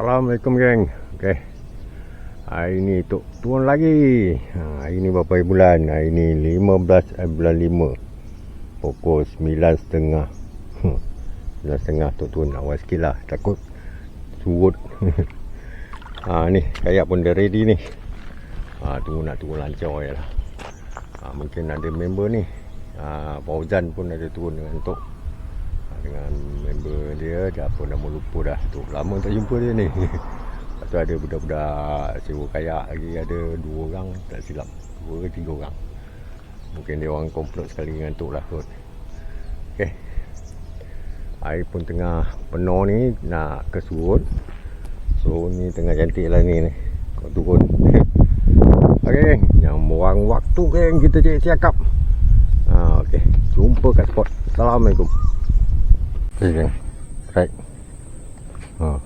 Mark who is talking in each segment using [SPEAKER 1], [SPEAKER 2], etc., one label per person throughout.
[SPEAKER 1] Assalamualaikum geng. Okay Hari ni tu turun lagi. Ha, Hari ni berapa bulan? Hari ni 15 eh, bulan 5 Pukul 9.30 9.30 tu turun awal sikit lah. Takut surut. Ha, Ni kayak pun dah ready ni. Ha, Tunggu nak turun lancar je lah. Ha, Mungkin ada member ni. Ha, Fauzan pun ada turun dengan Tok dengan member dia dah apa nama lupa dah tu. Lama tak jumpa dia ni. Lepas tu ada budak-budak sewa kayak lagi ada dua orang tak silap. Dua ke tiga orang. Mungkin dia orang komplot sekali dengan tu lah kot ok air pun tengah penuh ni nak ke surut so ni tengah cantik lah ni ni. Kau turun. Ok yang buang waktu geng kita cek siakap. Ha, ok jumpa kat spot. Assalamualaikum Okay, geng. Right. Ha.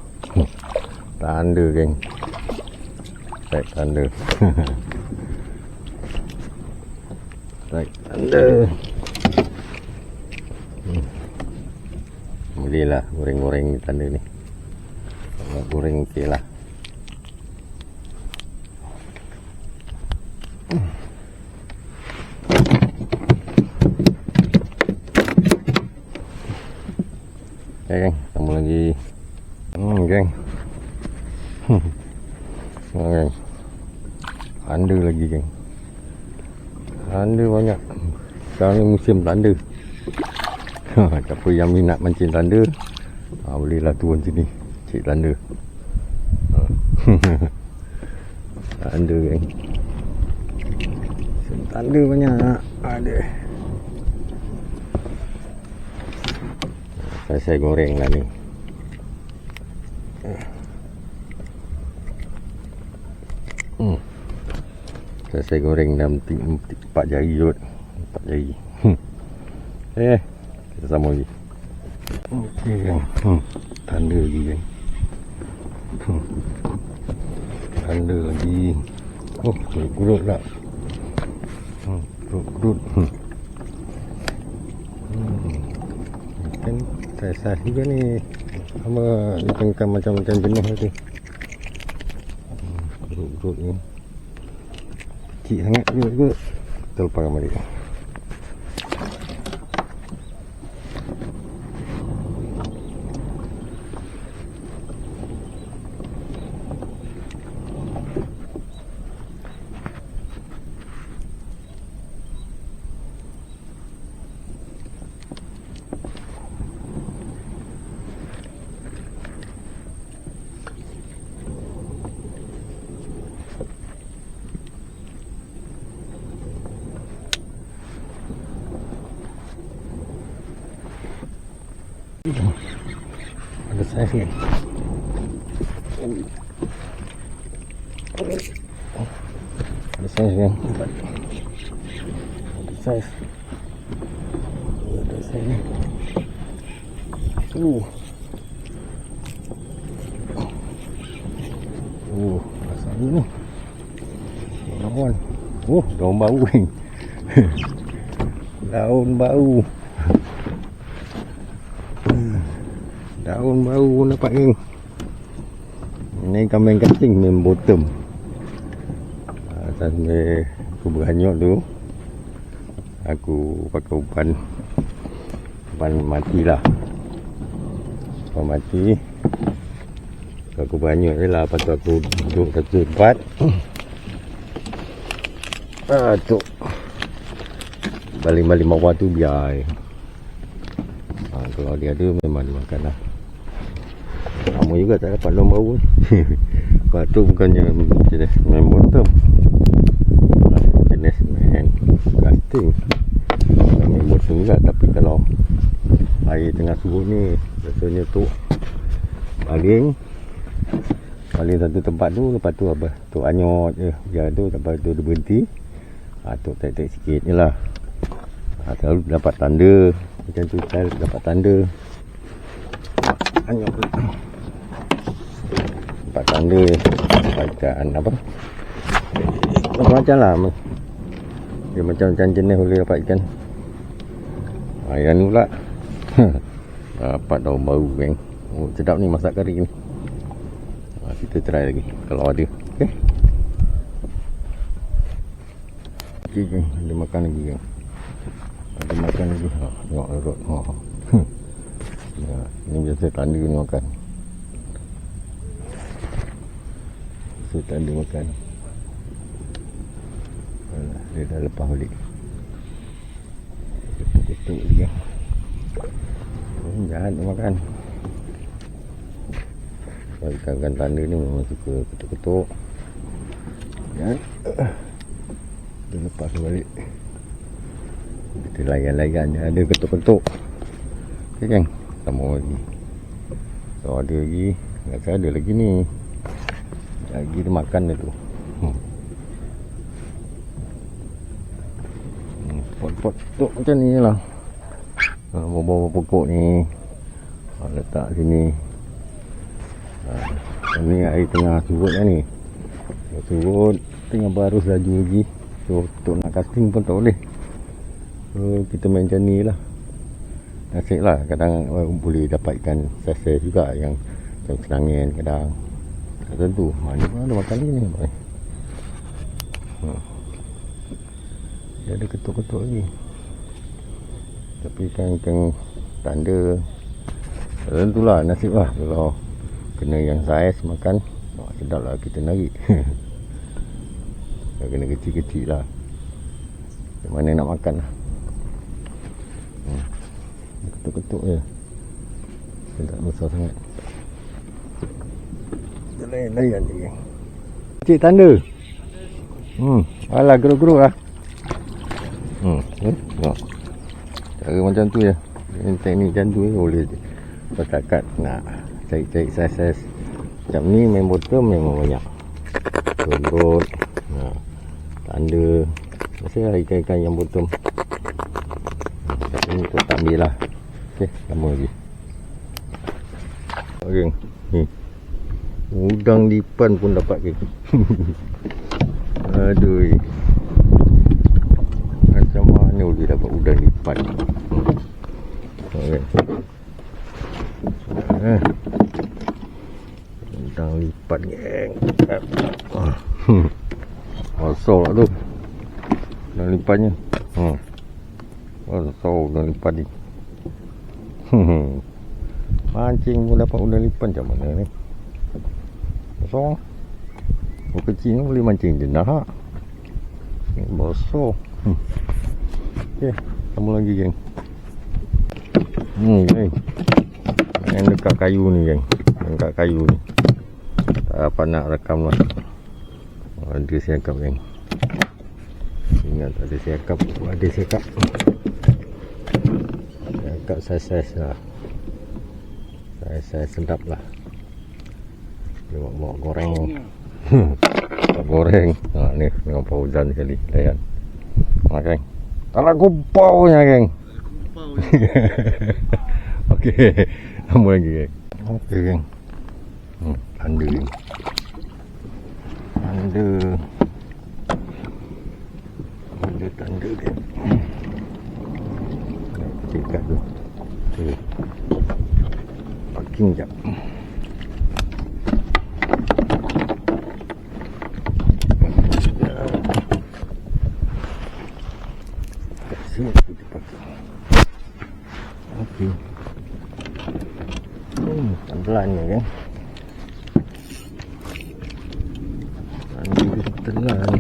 [SPEAKER 1] Tanda, geng. Right, tanda. right, tanda. Hmm. Boleh lah goreng-goreng tanda ni. Kalau goreng okey lah. Okay, geng. Ketemu lagi. Hmm, geng. oh, geng. Tanda lagi, geng. Tanda banyak. Sekarang ni musim tanda. Siapa yang minat mancing tanda, ha, bolehlah turun sini. Cik tanda. Ha. tanda, geng. Tanda banyak. Ada. Saya, saya goreng lah ni Saya, saya goreng dalam empat jari kot Empat jari hmm. Eh Kita sama lagi Okey kan hmm. Tanda lagi kan hmm. Tanda lagi Oh Kurut-kurut lah hmm. Kurut-kurut hmm. Hmm. Kan saiz juga ni sama ikan-ikan macam-macam jenis tu geruk-geruk ni kecil sangat. Juga juga kita ada saiz ni ada saiz ni ada saiz ada saiz ni uh uh asal ni lawan oh daun bau ni daun bau Daun baru pun dapat ni. Ini kambing kancing main bottom. Uh, Sambil aku beranyut tu Aku pakai umpan Umpan mati lah. Umpan mati. Aku beranyut je lah Lepas tu aku duduk satu tempat. Ah, tu. Baling-baling bawah tu biar ha, Kalau dia ada memang dia makan lah Lama juga tak dapat daun bau Lepas tu bukannya jenis main bottom Jenis main casting Main bottom juga tapi kalau Air tengah surut ni Biasanya tu Baling Baling satu tempat tu Lepas tu apa Tu anyot je Biar tu Lepas tu dia berhenti ha, Tu tarik-tarik sikit je lah ha, Selalu dapat tanda Macam tu dapat tanda Anyot tu tempat tanda bacaan apa macam-macam lah dia macam-macam jenis boleh dapat ikan ayam ni pula dapat daun baru kan oh, sedap ni masak kari ni kita try lagi kalau ada. Okey geng, ada makan lagi geng. Ada makan lagi. Ha, tengok rot. Ha. ya, ini biasa tanda ni makan. Biasa tanda makan. Alah, dia dah lepas balik. Ketuk-ketuk geng. Oh, jahat dia makan. Kalau ikan-ikan tanda ni memang suka ketuk-ketuk. Dan dia lepas balik. Kita layan-layan dia ada ketuk-ketuk. Okey kan? Sama lagi. So ada lagi. Rasa ada lagi ni. Lagi dia makan dia tu. Hmm. Hmm, Pot-pot tuk macam ni lah. Ha, Bawa-bawa pokok ni. Ha, letak sini. Ha, ni air tengah surut kan ni. Surut. Tengah baru laju lagi. So, untuk nak casting pun tak boleh. So, kita main macam ni lah. Nasib lah. Kadang uh, boleh dapat ikan sese juga yang macam kenangin kadang. Tak tentu. Ha, ni pun ada makan ni ni. boy. Ha. Dia ada ketuk-ketuk lagi. Tapi ikan-ikan tanda. Tak tentulah nasib lah. Kalau kena yang saiz makan. Oh, sedap lah kita narik. Dah kena kecil-kecil lah. Macam mana nak makan lah. Hmm. Ketuk-ketuk je. Dia tak besar sangat. Kita layan-layan je. Cik tanda. Hmm. Alah geruk-geruk lah. Hmm. Eh, tengok. Cara macam tu je. Ini teknik macam tu je boleh je. Bertakat nak cari-cari saiz-saiz. Macam ni main bottom memang banyak. Rot-rot. Ha. Tanda. Mesti lah ikan-ikan yang bottom. Ini tu tak ambil lah. Okey, lama lagi. Okey, ni. Udang lipan pun dapat ke. Aduh. Macam mana boleh dapat udang lipan? Okey. Eh. Udang lipat geng. Ah. Hmm. Asal lah tu. Udang lipannya. Hmm. Asal udang lipan ni. Hmm. Mancing pun dapat udang lipan macam mana ni? Asal. Oh kecil ni boleh mancing je nah. Ni Besar. Hmm. Okey, sambung lagi geng. Hmm, geng. Yang dekat kayu ni geng. Yang dekat kayu ni. Tak dapat nak rekam lah. Oh, Ada siakap geng. Ingat ada siakap. Ada siakap. Siakap saiz-saiz lah. Saiz-saiz sedap lah. Dia bawa goreng. Bawa goreng. Ha, ni memang pauzan sekali. Layan. Ha, geng. Tak nak kupau nya geng. Okey. Lama lagi geng. Okey geng. Hmm, tanda geng. Tanda. Tanda tanda geng. Cekat tu. Okay. Parking jap. Kat sini kita parking. Okey. Hmm, pelan ni kan. Pelan telan.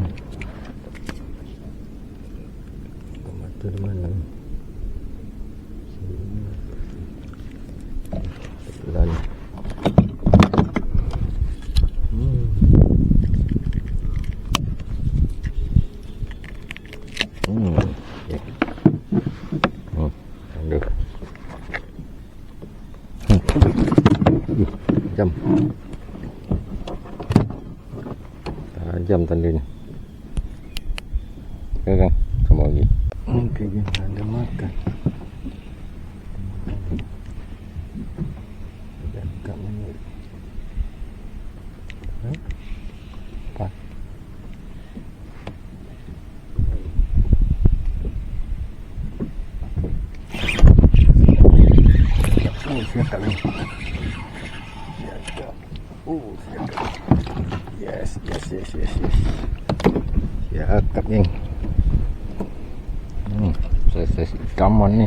[SPEAKER 1] Mata di mana? Sini. Telan. Hmm. Hmm. Okay. Oh, ada. Hmm. Jam. Tajam tanda ni. Ya kan? Sama lagi. Okey, okay, ada makan. Ha? Apa? Oh. Siap. Yes, yes, yes, yes, yes. Cakap geng. Hmm, saya saya ikaman ni.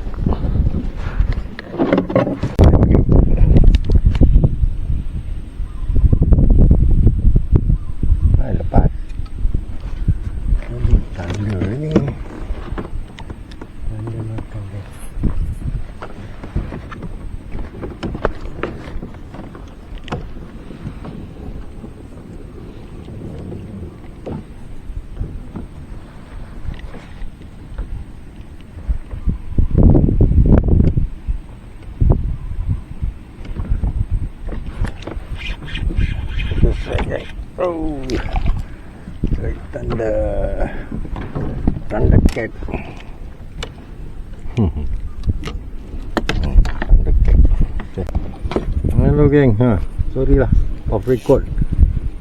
[SPEAKER 1] geng. Ha, sorry lah. Off record.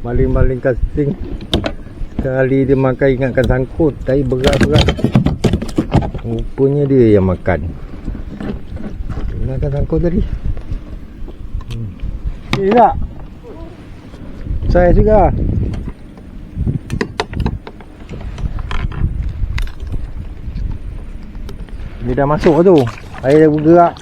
[SPEAKER 1] Maling-maling casting. Sekali dia makan ingatkan sangkut. Tapi berat-berat. Rupanya dia yang makan. Ingatkan sangkut tadi. Hmm. Eh tak? Saya juga. Dia dah masuk tu. Air dah bergerak.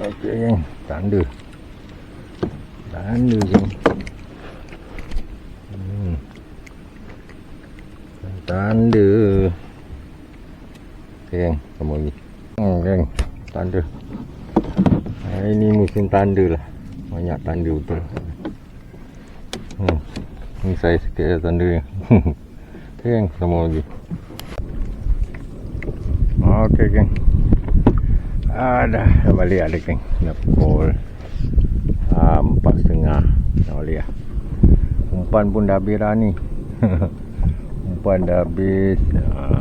[SPEAKER 1] Okey geng, tanda. Tanda geng. Hmm. Tanda. Okey geng, sama lagi. Hmm geng, tanda. Hari ni musim tanda lah. Banyak tanda betul. Hmm. Ni saya sikit ya tanda ni. Geng, sama lagi. Okey geng. Ah, dah, dah balik ada geng. Dah pukul ah, empat setengah. Dah balik lah. Umpan pun dah habis dah ni. umpan dah habis. Ah,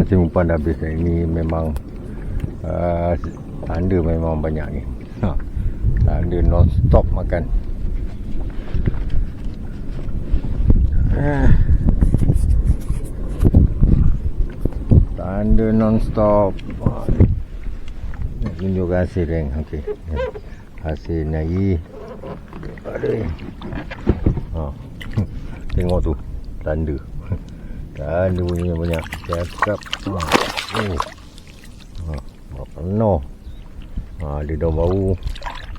[SPEAKER 1] masih umpan dah habis. Ini memang ah, tanda memang banyak ni. Ha, tanda non stop makan. Tanda non stop. Ah, nak tunjuk hasil geng. Okey. Hasil. Aduh. Ha. Tengok tu. Tanda. Tanda punya banyak. Cakap. Ha. Oh. Ha. Penuh. Ha. Dia daun bau.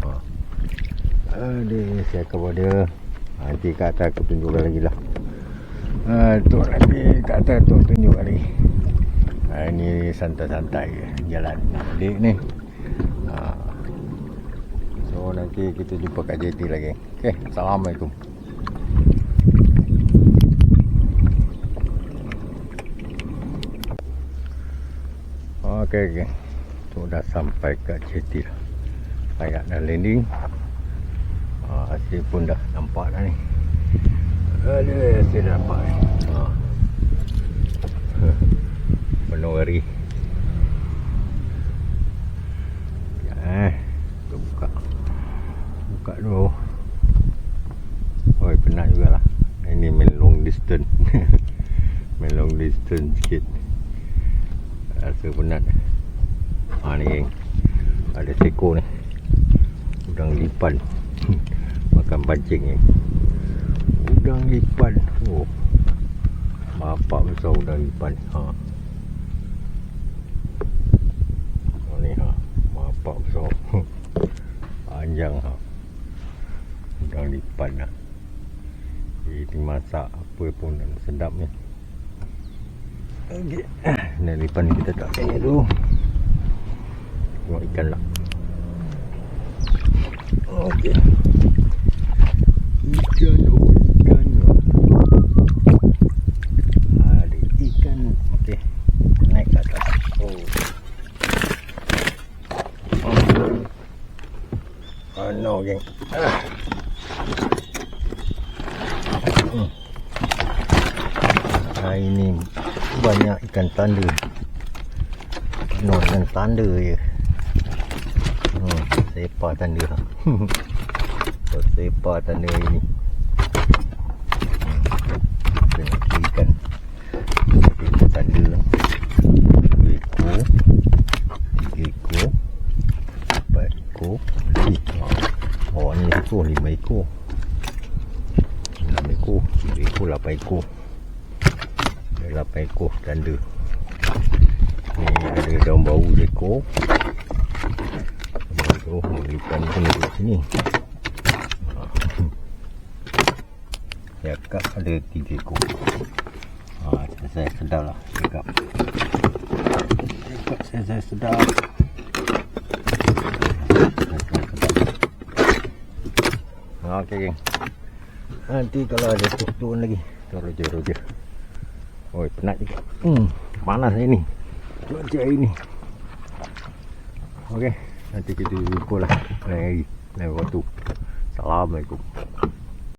[SPEAKER 1] Ha. Aduh. Cakap dia. Nanti kat atas aku tunjukkan lagi lah. Ha, tu lagi kat atas tu tunjuk lagi. Ha, ini santai-santai jalan balik ni. Ha. So nanti kita jumpa kat JT lagi. Okey, Assalamualaikum. Okey, okay. Sudah sampai kat JT dah. Kayak dah landing. Ha, hasil pun dah nampak dah ni. Ada hasil dah nampak ni. Ha. Penuh hari. Eh, kita buka. Buka dulu. Oi, penat jugalah. Ini main long distance. main long distance sikit. Rasa penat. Ha ni geng. Ada seko ni. Udang lipan. Makan pancing ni. Udang lipan. Oh. Bapak besar udang lipan. Ha. Oh ni ha. Bapak besar. Panjang ha. Udang lipan lah. Ini masak apa pun sedap ni. Okey. Nah, lipan kita tak sini dulu. Tengok ikan lah. กันตันดือโนกันตันดือยู่เซปอตันเดือตัวเซปอตันเดือนี่เป็นขี้กันเตันดืออีกูดีกูไปกูดีกอ๋อนี่กูหรือไม่กู้เราไม่กู้หรือกูเราไปกู ekor tanda. Ni ada daun bau ekor. Oh, ikan pun ada sini. Cakap ada tiga ekor. Ha, saya sedap lah. Cakap. Cakap saya, saya sedap. Ha, okey, geng. Nanti kalau ada turun lagi, taruh je, taruh je. Oi, penat juga. Hmm, panas ini. Cuaca ini. Okey, nanti kita jumpa lah lain hari, lain waktu. Assalamualaikum.